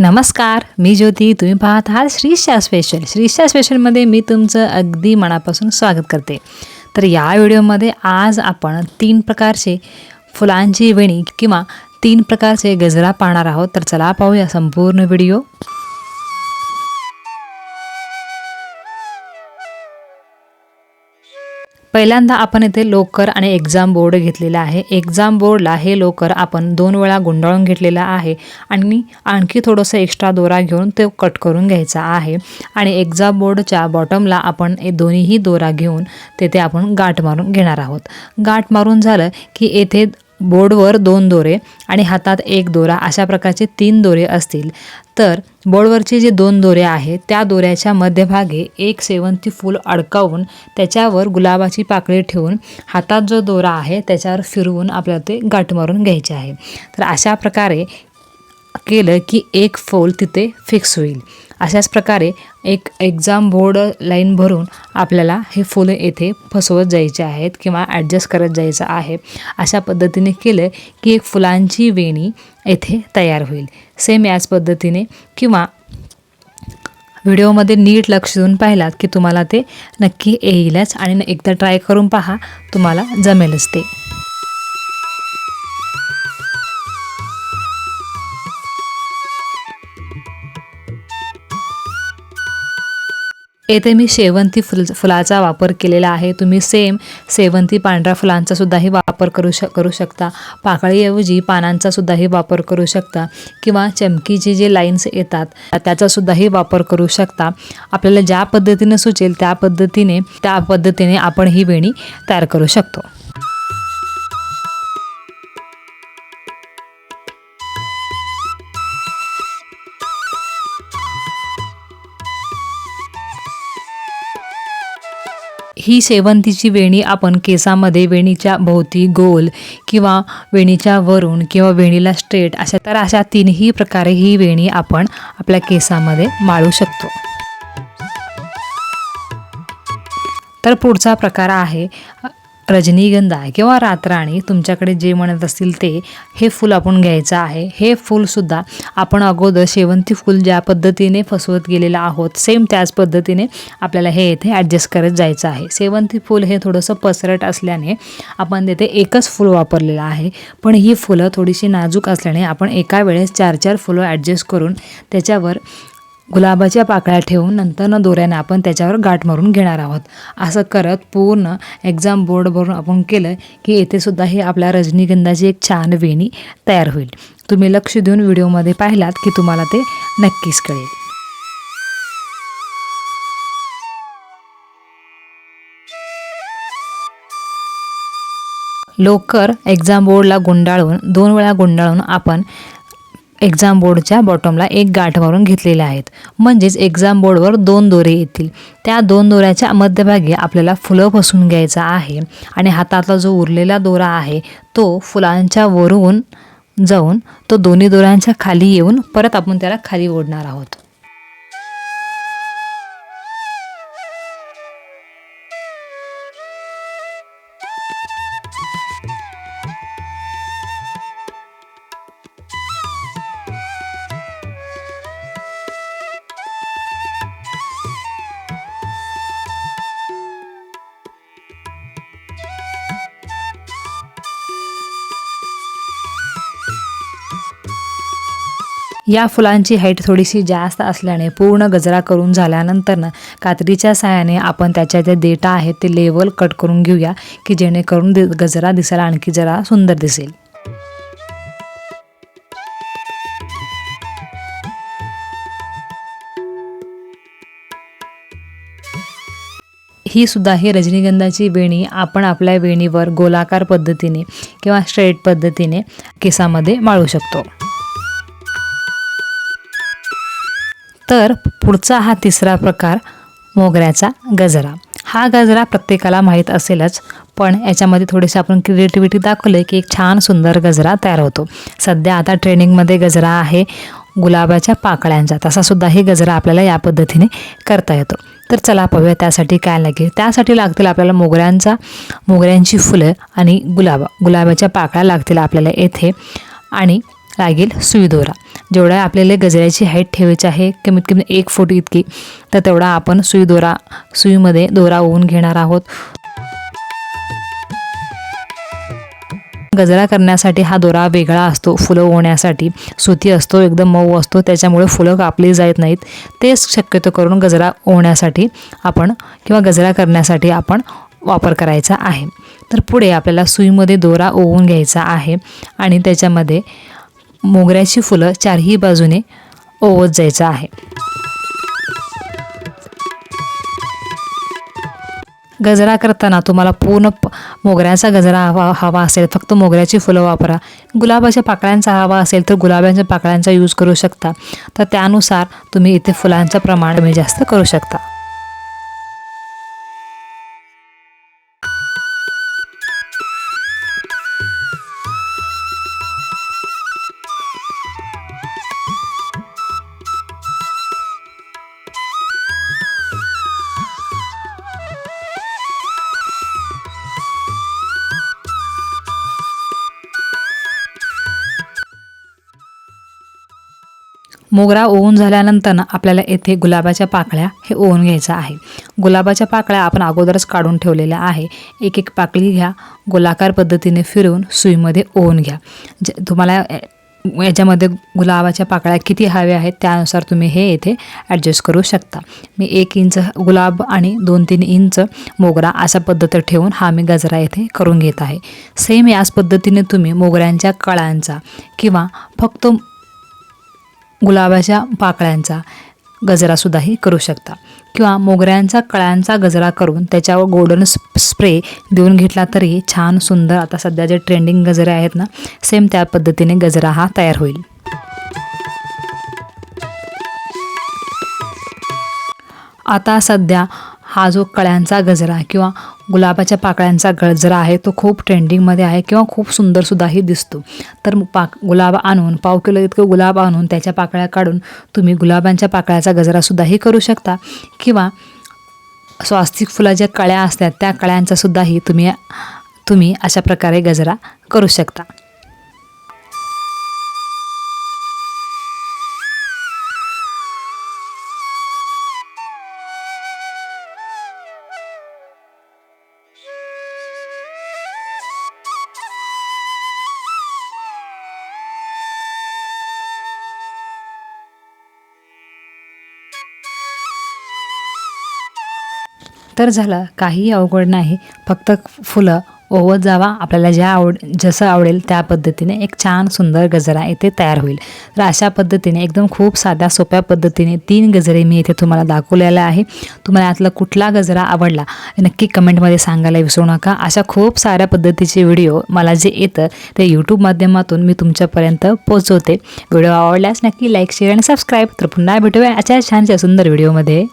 नमस्कार मी ज्योती. तुम्ही पाहत आहात श्रीशा स्पेशल श्रीशा स्पेशलमध्ये मी तुमचं अगदी मनापासून स्वागत करते. तर या व्हिडिओमध्ये आज आपण तीन प्रकारचे फुलांची वेणी किंवा तीन प्रकारचे गजरा पाहणार आहोत. तर चला पाहूया संपूर्ण व्हिडिओ. पहिल्यांदा आपण इथे लोकर आणि एक्झाम बोर्ड घेतलेला आहे. एक्झाम बोर्डला हे लोकर आपण दोन वेळा गुंडाळून घेतलेला आहे आणि आणखी थोडंसं एक्स्ट्रा दोरा घेऊन ते कट करून घ्यायचा आहे. आणि एक्झाम बोर्डच्या बॉटमला आपण दोन्हीही दोरा घेऊन तेथे आपण गाठ मारून घेणार आहोत. गाठ मारून झालं की येथे बोर्डवर दोन दोरे आणि हातात एक दोरा अशा प्रकारचे तीन दोरे असतील. तर बोर्डवरचे जे दोन दोरे आहेत त्या दोऱ्याच्या मध्यभागी एक शेवंती फूल अडकावून त्याच्यावर गुलाबाची पाकळी ठेवून हातात जो दोरा आहे त्याच्यावर फिरवून आपल्याला ते गाठ मारून घ्यायचे आहे. तर अशा प्रकारे केलं की एक फूल तिथे फिक्स होईल. अशाच प्रकारे एक एक्झाम बोर्ड लाईन भरून आपल्याला हे फुलं येथे फसवत जायचे आहेत किंवा ॲडजस्ट करत जायचं आहे. अशा पद्धतीने केलं की एक फुलांची वेणी येथे तयार होईल. सेम याच पद्धतीने किंवा व्हिडिओमध्ये नीट लक्ष देऊन पाहिलात की तुम्हाला ते नक्की येईलच आणि एकदा ट्राय करून पहा तुम्हाला जमेलच ते. येथे मी शेवंती फुल फुलाचा वापर केलेला आहे. तुम्ही सेम शेवंती पांढऱ्या फुलांचा सुद्धाही वापर करू श करू शकता. पाकळीऐवजी पानांचा सुद्धाही वापर करू शकता. किंवा चमकीचे जे लाईन्स येतात त्याचासुद्धाही वापर करू शकता. आपल्याला ज्या पद्धतीने सुचेल त्या पद्धतीने त्या पद्धतीने आपण ही वेणी तयार करू शकतो. ही शेवंतीची वेणी आपण केसामध्ये वेणीच्या भोवती गोल किंवा वेणीच्या वरून किंवा वेणीला स्ट्रेट अशा तर अशा तीनही प्रकारे ही वेणी आपण आपल्या केसामध्ये माळू शकतो. तर पुढचा प्रकार आहे रजनीगंधा किंवा रातराणी तुमच्याकडे जे म्हणत असतील ते हे फूल आपण घ्यायचं आहे. हे फूलसुद्धा आपण अगोदर शेवंती फूल ज्या पद्धतीने फसवत गेलेलं आहोत सेम त्याच पद्धतीने आपल्याला हे इथे ॲडजस्ट करत जायचं आहे. शेवंती फूल हे थोडंसं पसरट असल्याने आपण तिथे एकच फूल वापरलेलं आहे. पण ही फुलं थोडीशी नाजूक असल्याने आपण एका वेळेस चार चार फुलं ॲडजस्ट करून त्याच्यावर गुलाबाच्या पाकळ्या ठेवून नंतरनं दोऱ्याने आपण त्याच्यावर गाठ मारून घेणार आहोत. असं करत पूर्ण एक्झाम बोर्डवरून आपण केलं की येथे सुद्धा आपल्या रजनीगंधाची एक छान वेणी तयार होईल. तुम्ही लक्ष देऊन व्हिडिओमध्ये पाहिलात की तुम्हाला ते नक्कीच कळेल. लोकर एक्झाम बोर्डला गुंडाळून दोन वेळा गुंडाळून आपण एक्झाम बोर्डच्या बॉटमला एक गाठ मारून घेतलेल्या आहेत. म्हणजेच एक्झाम बोर्डवर दोन दोरे येतील. त्या दोन दोऱ्याच्या मध्यभागी आपल्याला फुलं फसून घ्यायचं आहे आणि हातातला जो उरलेला दोरा आहे तो फुलांच्या वरून जाऊन तो दोन्ही दोऱ्यांच्या खाली येऊन परत आपण त्याला खाली ओढणार आहोत. या फुलांची हाईट थोडीशी जास्त असल्याने पूर्ण गजरा करून झाल्यानंतरनं कात्रीच्या साहाय्याने आपण त्याच्या जे देटा आहेत ते लेवल कट करून घेऊया की जेणेकरून दि गजरा दिसायला आणखी जरा सुंदर दिसेल. ही सुद्धा ही रजनीगंधाची वेणी आपण आपल्या वेणीवर गोलाकार पद्धतीने किंवा स्ट्रेट पद्धतीने केसामध्ये माळू शकतो. तर पुढचा हा तिसरा प्रकार मोगऱ्याचा गजरा. हा गजरा प्रत्येकाला माहीत असेलच पण याच्यामध्ये थोडीशी आपण क्रिएटिव्हिटी दाखवलं की एक छान सुंदर गजरा तयार होतो. सध्या आता ट्रेनिंगमध्ये गजरा आहे गुलाबाच्या पाकळ्यांचा. तसासुद्धा हे गजरा आपल्याला या पद्धतीने करता येतो. तर चला पाहूया त्यासाठी काय लागेल. त्यासाठी लागतील आपल्याला मोगऱ्यांचा मोगऱ्यांची फुलं आणि गुलाब गुलाबाच्या पाकळ्या लागतील आपल्याला येथे. आणि लागेल सुई दोरा जेवढा आपल्याला गजऱ्याची हाईट ठेवायची आहे कमीत कमी एक फूट इतकी तर तेवढा आपण सुई दोरा सुईमध्ये दोरा ओवून घेणार आहोत. गजरा करण्यासाठी हा दोरा वेगळा असतो फुलं ओवण्यासाठी. सुती असतो एकदम मऊ असतो त्याच्यामुळे फुलं कापली जात नाहीत. तेच शक्यतो करून गजरा ओवण्यासाठी आपण किंवा गजरा करण्यासाठी आपण वापर करायचा आहे. तर पुढे आपल्याला सुईमध्ये दोरा ओवून घ्यायचा आहे आणि त्याच्यामध्ये मोगऱ्याची फुलं चारही बाजूने ओवत जायचं आहे. गजरा करताना तुम्हाला पूर्ण प मोगऱ्याचा गजरा हवा हवा असेल फक्त मोगऱ्याची फुलं वापरा. गुलाबाच्या पाकळ्यांचा हवा असेल तर गुलाबाच्या पाकळ्यांचा यूज करू शकता. तर त्यानुसार तुम्ही इथे फुलांचं प्रमाण कमी जास्त करू शकता. मोगरा ओवून झाल्यानंतर आपल्याला येथे गुलाबाच्या पाकळ्या हे ओवून घ्यायचं आहे. गुलाबाच्या पाकळ्या आपण अगोदरच काढून ठेवलेल्या आहे. एक एक पाकळी घ्या. गोलाकार पद्धतीने फिरवून सुईमध्ये ओवून घ्या. जे तुम्हाला याच्यामध्ये गुलाबाच्या पाकळ्या किती हव्या आहेत त्यानुसार तुम्ही हे येथे ॲडजस्ट करू शकता. मी एक इंच गुलाब आणि दोन तीन इंच मोगरा अशा पद्धत ठेवून हा मी गजरा येथे करून घेत आहे. सेम याच पद्धतीने तुम्ही मोगऱ्यांच्या कळांचा किंवा फक्त गुलाबाच्या पाकळ्यांचा गजरासुद्धाही करू शकता. किंवा मोगऱ्यांचा कळ्यांचा गजरा करून त्याच्यावर गोल्डन स्प्रे देऊन घेतला तरी छान सुंदर आता सध्या जे ट्रेंडिंग गजरे आहेत ना सेम त्या पद्धतीने गजरा हा तयार होईल. आता सध्या हा जो कळ्यांचा गजरा किंवा गुलाबाच्या पाकळ्यांचा गजरा आहे तो खूप ट्रेंडिंगमध्ये आहे किंवा खूप सुंदरसुद्धाही दिसतो. तर पाक गुलाब आणून पाव किलो इतकं गुलाब आणून त्याच्या पाकळ्या काढून तुम्ही गुलाबांच्या पाकळ्याचा गजरासुद्धाही करू शकता. किंवा स्वास्तिक फुलाच्या कळ्या असतात त्या कळ्यांचासुद्धाही तुम्ही तुम्ही अशा प्रकारे गजरा करू शकता. तर झालं काहीही अवघड नाही. फक्त फुलं ओवत जावा. आपल्याला ज्या आवड जसं आवडेल त्या पद्धतीने एक छान सुंदर गजरा इथे तयार होईल. तर अशा पद्धतीने एकदम खूप साध्या सोप्या पद्धतीने तीन गजरे मी इथे तुम्हाला दाखवलेला आहे. तुम्हाला यातला कुठला गजरा आवडला नक्की कमेंटमध्ये सांगायला विसरू नका. अशा खूप साऱ्या पद्धतीचे व्हिडिओ मला जे येतं ते यूट्यूब माध्यमातून मी तुमच्यापर्यंत पोचवते. व्हिडिओ आवडल्यास नक्की लाईक शेअर आणि सबस्क्राईब. तर पुन्हा भेटूया अशा छानशा सुंदर व्हिडिओमध्ये.